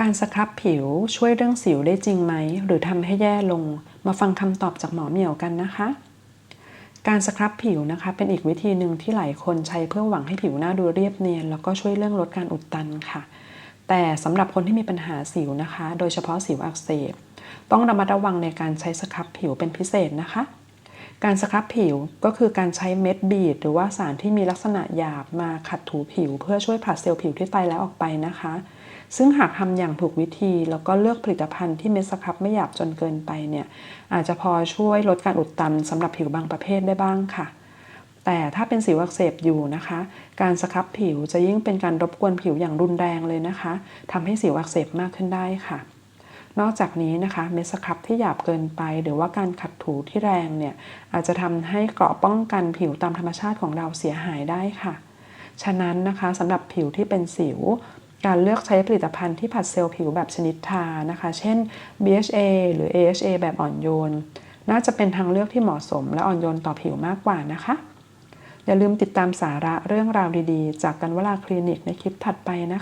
การสครับผิวช่วยเรื่องสิวได้จริงไหม หรือทำให้แย่ลง มาฟังคำตอบจากหมอเหมียวกันนะคะ การสครับผิวนะคะ เป็นอีกวิธีหนึ่งที่หลายคนใช้เพื่อหวังให้ผิวหน้าดูเรียบเนียน แล้วก็ช่วยเรื่องลดการอุดตันค่ะ แต่สำหรับคนที่มีปัญหาสิวนะคะ โดยเฉพาะสิวอักเสบ ต้องระมัดระวังในการใช้สครับผิวเป็นพิเศษนะคะการสครับผิวก็คือการใช้เม็ดบีดหรือว่าสารที่มีลักษณะหยาบมาขัดถูผิว เพื่อช่วยผลัดเซลล์ผิวที่ตายแล้วออกไปนะคะ ซึ่งหากทำอย่างถูกวิธี แล้วก็เลือกผลิตภัณฑ์ที่เม็ดสครับไม่หยาบจนเกินไปเนี่ยอาจจะพอช่วยลดการอุดตันสำหรับผิวบางประเภทได้บ้างค่ะ แต่ถ้าเป็นสิวอักเสบอยู่นะคะ การสครับผิวจะยิ่งเป็นการรบกวนผิวอย่างรุนแรงเลยนะคะทำให้สิวอักเสบมากขึ้นได้ค่ะนอกจากนี้นะคะเม็ดสครับที่หยาบเกินไป หรือว่าการขัดถูที่แรงเนี่ยอาจจะทำให้เกราะป้องกันผิวตามธรรมชาติของเราเสียหายได้ค่ะ ฉะนั้นนะคะสำหรับผิวที่เป็นสิว การเลือกใช้ผลิตภัณฑ์ที่ผัดเซลล์ผิวแบบชนิดทานะคะ เช่น BHA หรือ AHA แบบอ่อนโยน น่าจะเป็นทางเลือกที่เหมาะสมและอ่อนโยนต่อผิวมากกว่านะคะ อย่าลืมติดตามสาระเรื่องราวดีๆ จากกันวลาคลินิกในคลิปถัดไปนะคะ